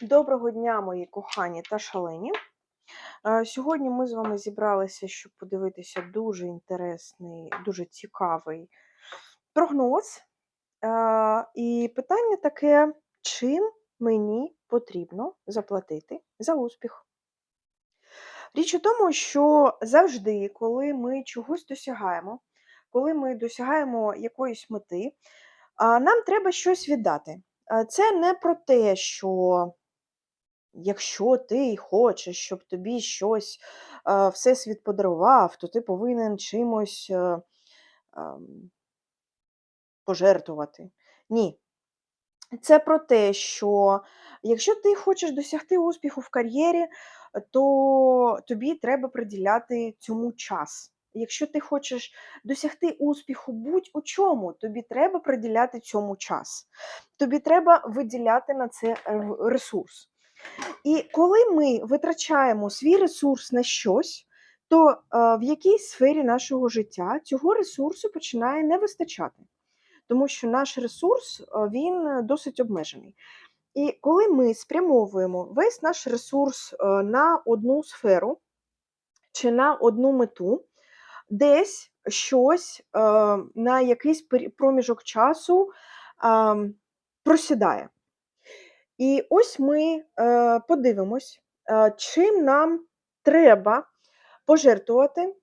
Доброго дня, мої кохані та шалені. Е, Сьогодні ми з вами зібралися, щоб подивитися дуже інтересний, дуже цікавий прогноз. Е, І питання таке: чим мені потрібно заплатити за успіх? Річ у тому, що завжди, коли ми чогось досягаємо, коли ми досягаємо якоїсь мети, нам треба щось віддати. Це не про те, що якщо ти хочеш, щоб тобі щось Всесвіт подарував, то ти повинен чимось е, ам, пожертвувати. Ні. Це про те, що якщо ти хочеш досягти успіху в кар'єрі, то тобі треба приділяти цьому час. Якщо ти хочеш досягти успіху будь-у чому, тобі треба приділяти цьому час. Тобі треба виділяти на це е, ресурс. І коли ми витрачаємо свій ресурс на щось, то е, в якійсь сфері нашого життя цього ресурсу починає не вистачати тому що наш ресурс він досить обмежений. І коли ми спрямовуємо весь наш ресурс на одну сферу чи на одну мету, десь щось на якийсь проміжок часу просідає. І ось ми подивимось, чим нам треба пожертвувати,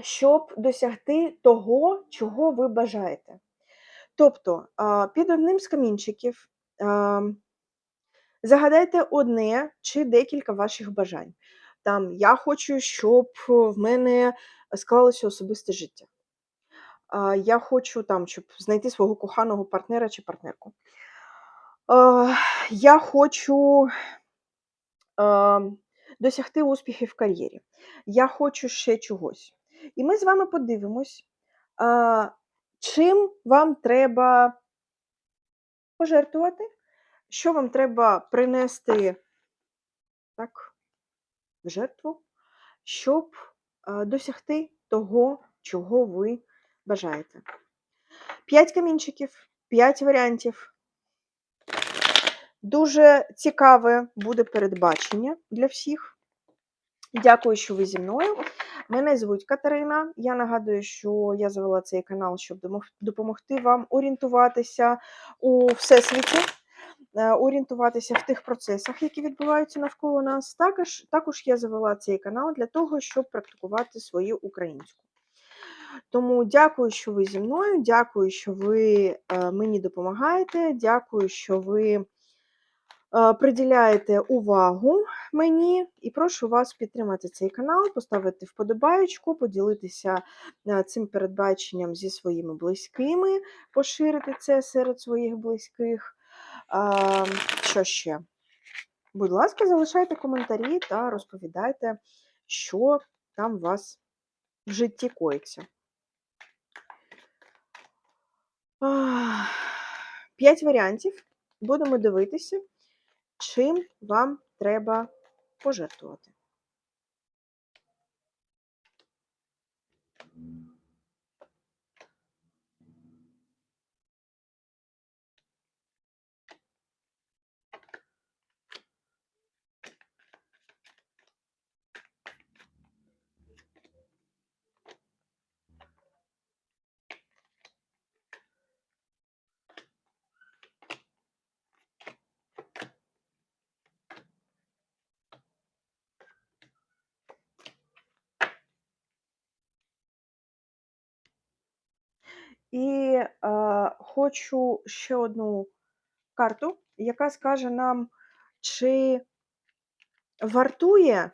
щоб досягти того, чого ви бажаєте. Тобто під одним з камінчиків загадайте одне чи декілька ваших бажань. Там Я хочу, щоб в мене склалося особисте життя. Я хочу, там, щоб знайти свого коханого партнера чи партнерку. Я хочу досягти успіхів в кар'єрі. Я хочу ще чогось. І ми з вами подивимось, чим вам треба пожертвувати, що вам треба принести так, в жертву, щоб досягти того, чого ви бажаєте. П'ять камінчиків, п'ять варіантів. Дуже цікаве буде передбачення для всіх. Дякую, що ви зі мною. Мене звуть Катерина. Я нагадую, що я завела цей канал, щоб допомогти вам орієнтуватися у всесвіті, е, орієнтуватися в тих процесах, які відбуваються навколо нас. Також, також я завела цей канал для того, щоб практикувати свою українську. Тому дякую, що ви зі мною. Дякую, що ви е, мені допомагаєте. Дякую, що ви приділяєте увагу мені і прошу вас підтримати цей канал, поставити вподобаєчку, поділитися е, цим передбаченням зі своїми близькими, поширити це серед своїх близьких. Що ще? Будь ласка, залишайте коментарі та розповідайте, що там у вас в житті коїться. П'ять варіантів. Будемо дивитися чим вам треба пожертвувати. І е, хочу ще одну карту, яка скаже нам, чи вартує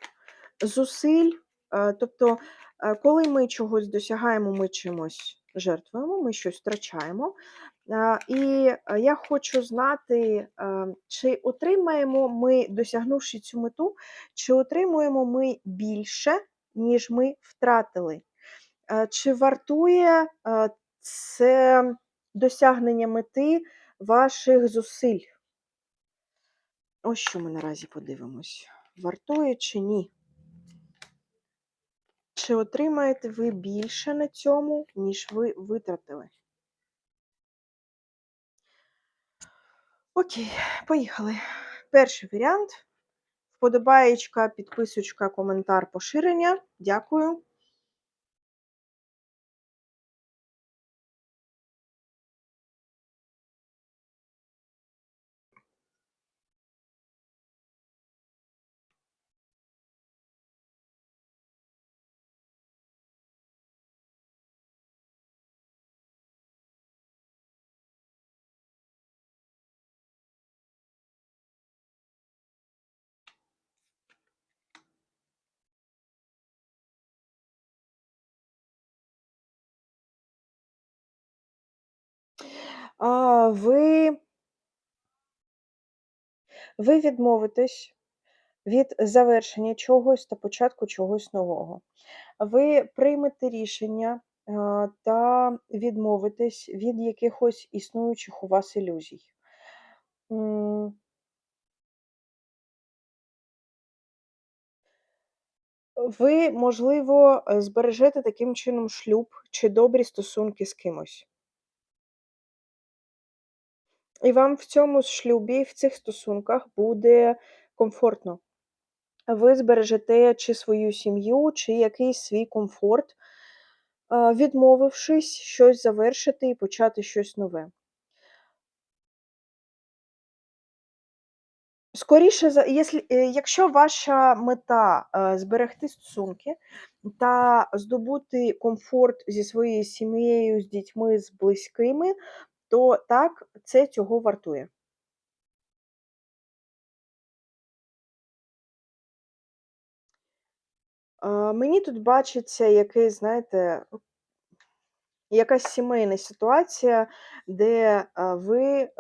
зусиль, е, тобто, е, коли ми чогось досягаємо, ми чимось жертвуємо, ми щось втрачаємо. Е, і я хочу знати, чи отримаємо ми, досягнувши цю мету, чи отримуємо ми більше, ніж ми втратили. Чи вартує це досягнення мети ваших зусиль. Ось що ми наразі подивимось. Вартує чи ні? Чи отримаєте ви більше на цьому, ніж ви витратили? Окей, поїхали. перший варіант. Вподобаєчка, підписочка, коментар, поширення. Дякую. А, ви ви відмовитесь від завершення чогось та початку чогось нового. Ви приймете рішення, та відмовитесь від якихось існуючих у вас ілюзій. Ви, можливо, е, збережете таким чином шлюб чи добрі стосунки з кимось. І вам в цьому шлюбі, в цих стосунках буде комфортно. Ви збережете чи свою сім'ю, чи якийсь свій комфорт, відмовившись щось завершити і почати щось нове. Скоріше е, якщо ваша мета, е, зберегти стосунки та здобути комфорт зі своєю сім'єю, з дітьми, з близькими, то так, це цього вартує. Мені тут бачиться якийсь, знаєте, якась сімейна ситуація, де, ви,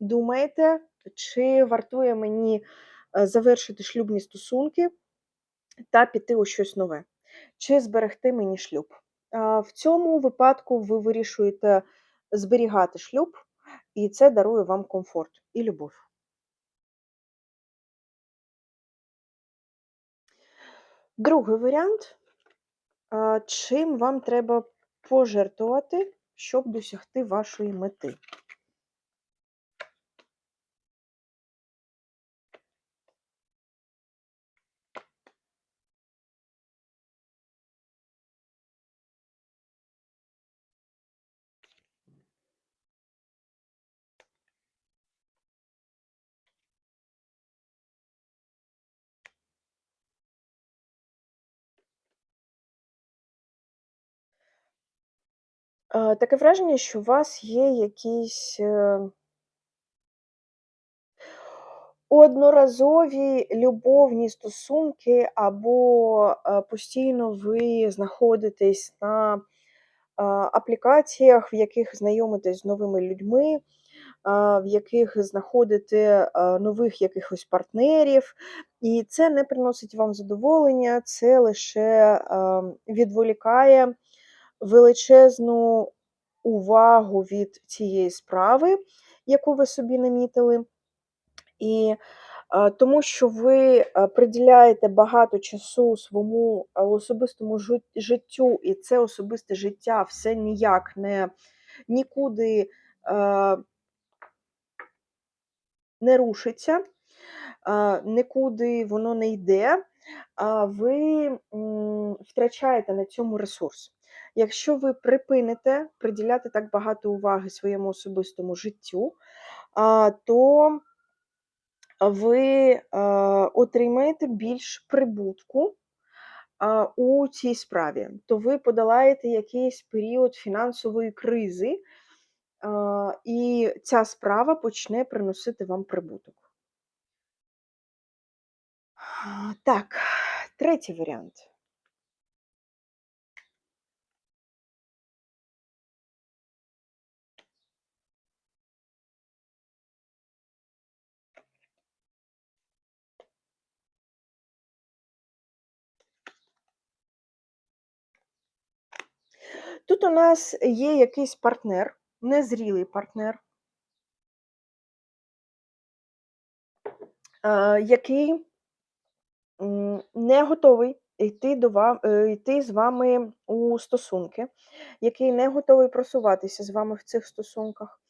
думаєте, чи вартує мені, завершити шлюбні стосунки та піти у щось нове, чи зберегти мені шлюб. В цьому випадку ви вирішуєте зберігати шлюб, і це дарує вам комфорт і любов. Другий варіант. Чим вам треба пожертвувати, щоб досягти вашої мети? Е, таке враження, що у вас є якісь е одноразові любовні стосунки, або, е, постійно ви знаходитесь на, а, аплікаціях, в яких знайомитесь з новими людьми, в яких знаходите, нових якихось партнерів, і це не приносить вам задоволення, це лише, ам, відволікає величезну увагу від цієї справи, яку ви собі намітили. І, а, тому що ви, приділяєте багато часу своєму, особистому життю, і це особисте життя все ніяк не нікуди, не рушиться, нікуди воно не йде, ви, втрачаєте на цьому ресурс. Якщо ви припините приділяти так багато уваги своєму особистому життю, то ви, отримаєте більш прибутку, у цій справі. То ви подолаєте якийсь період фінансової кризи, і ця справа почне приносити вам прибуток. Так, третій варіант. Тут у нас є якийсь партнер, незрілий партнер. Який не готовий йти до ва е, йти з вами у стосунки, який не готовий просуватися з вами в цих стосунках.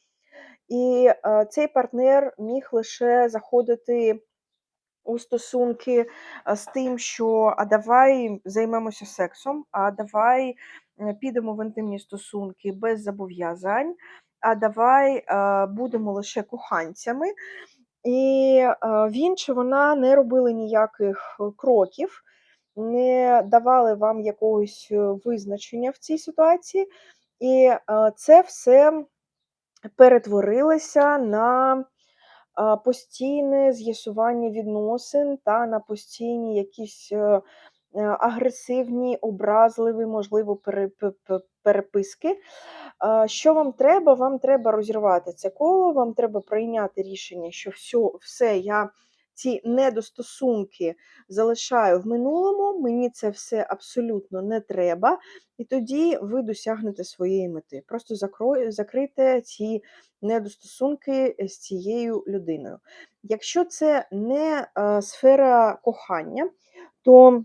І, цей партнер міг лише заходити у стосунки, з тим, що "а давай займемося сексом", "а давай, підемо в інтимні стосунки без зобов'язань", "а давай, е, будемо лише коханцями". І, е, він чи вона не робили ніяких кроків, не давали вам якогось е, визначення в цій ситуації, і, е, це все перетворилося на постійне з'ясування відносин та на постійні якісь, е, е, агресивні, образливі, можливо, пере пе пе переписки. Що вам треба? Вам треба розірвати це коло, вам треба прийняти рішення, що всьо все, я ці недостосунки залишаю в минулому, мені це все абсолютно не треба, і тоді ви досягнете своєї мети. Просто закрой закрийте ці недостосунки з цією людиною. Якщо це не, е, сфера кохання, то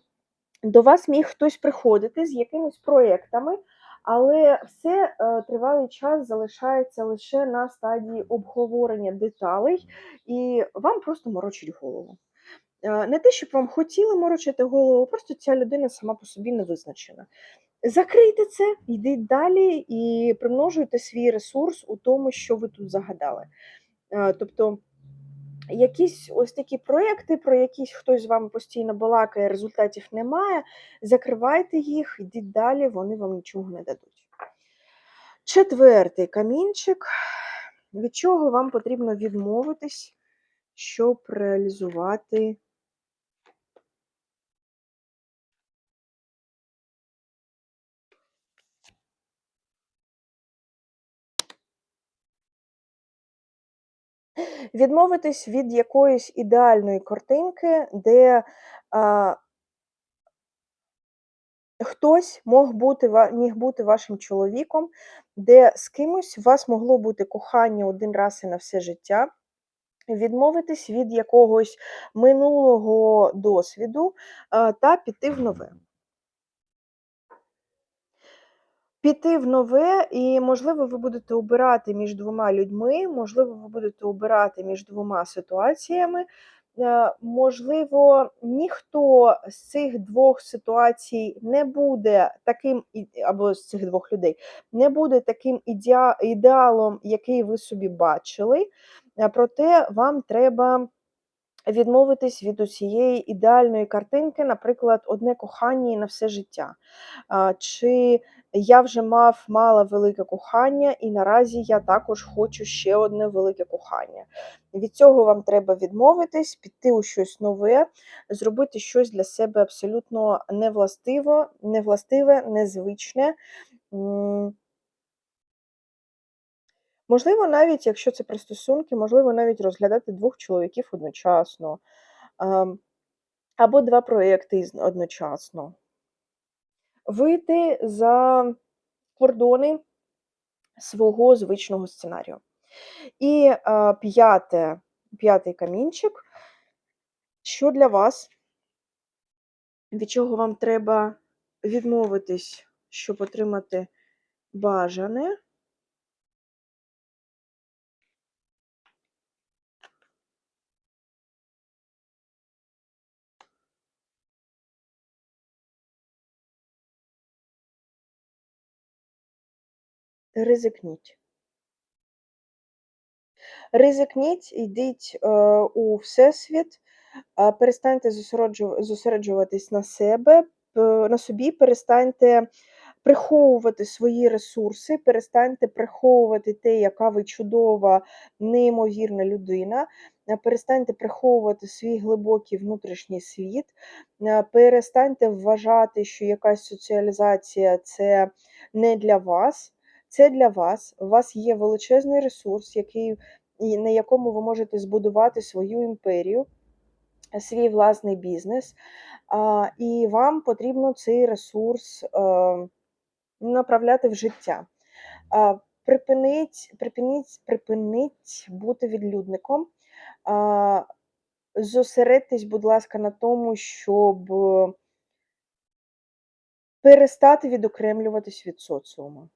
до вас міг хтось приходити з якимись проектами, але все, е, тривалий час залишається лише на стадії обговорення деталей, і вам просто морочать голову. Е, не те, щоб вам хотіли морочити голову, просто ця людина сама по собі не визначена. Закрийте це, йдіть далі і примножуйте свій ресурс у тому, що ви тут загадали. Е, тобто якісь ось такі проекти, про якісь хтось з вами постійно балакає, результатів немає, закривайте їх, йдіть далі, вони вам нічого не дадуть. Четвертий камінчик. Від чого вам потрібно відмовитись, щоб реалізувати Відмовитись від якоїсь ідеальної картинки, де, а хтось мог бути міг бути вашим чоловіком, де з кимось у вас могло бути кохання один раз і на все життя. Відмовитись від якогось минулого досвіду, та піти в нове. Піти в нове, і, можливо, ви будете обирати між двома людьми, можливо, ви будете обирати між двома ситуаціями. Е, можливо, ніхто з цих двох ситуацій не буде таким або з цих двох людей, не буде таким ідеалом, який ви собі бачили, е, проте вам треба відмовитись від усієї ідеальної картинки, наприклад, одне кохання на все життя. Чи я вже мав мала велике кохання, і наразі я також хочу ще одне велике кохання. Від цього вам треба відмовитись, піти у щось нове, зробити щось для себе абсолютно невластиво, невластиве, незвичне. Можливо, навіть якщо це про стосунки, можливо, навіть розглядати двох чоловіків одночасно, ем, або два проекти одночасно. Вийти за кордони свого звичного сценарію. І е, п'яте, п'ятий камінчик, що для вас, від чого вам треба відмовитись, щоб отримати бажане. Ризикніть. Ризикніть, йдіть е, у всесвіт, перестаньте зосереджуватись на себе, на собі, перестаньте приховувати свої ресурси, перестаньте приховувати те, яка ви чудова, неймовірна людина, перестаньте приховувати свій глибокий внутрішній світ, перестаньте вважати, що якась соціалізація це не для вас. Це для вас. У вас є величезний ресурс, який, на якому ви можете збудувати свою імперію, свій власний бізнес, і вам потрібно цей ресурс е, направляти в життя. Припиніть, припиніть, припиніть бути відлюдником. Зосередьтесь, будь ласка, на тому, щоб перестати відокремлюватись від соціуму.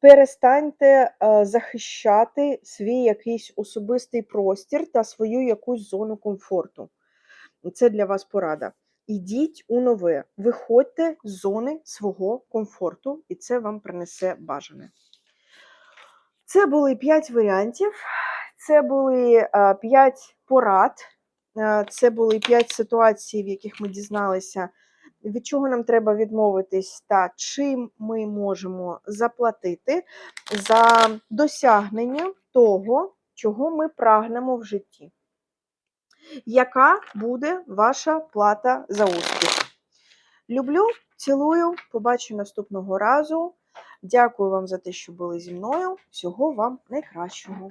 Перестаньте е, захищати свій якийсь особистий простір та свою якусь зону комфорту. Це для вас порада. Ідіть у нове, виходьте з зони свого комфорту, і це вам принесе бажане. Це були 5 варіантів, це були 5 порад, е, це були 5 ситуацій, в яких ми дізналися, від чого нам треба відмовитись та чим ми можемо заплатити за досягнення того, чого ми прагнемо в житті. Яка буде ваша плата за успіх? Люблю, цілую, побачу наступного разу. Дякую вам за те, що були зі мною. Всього вам найкращого.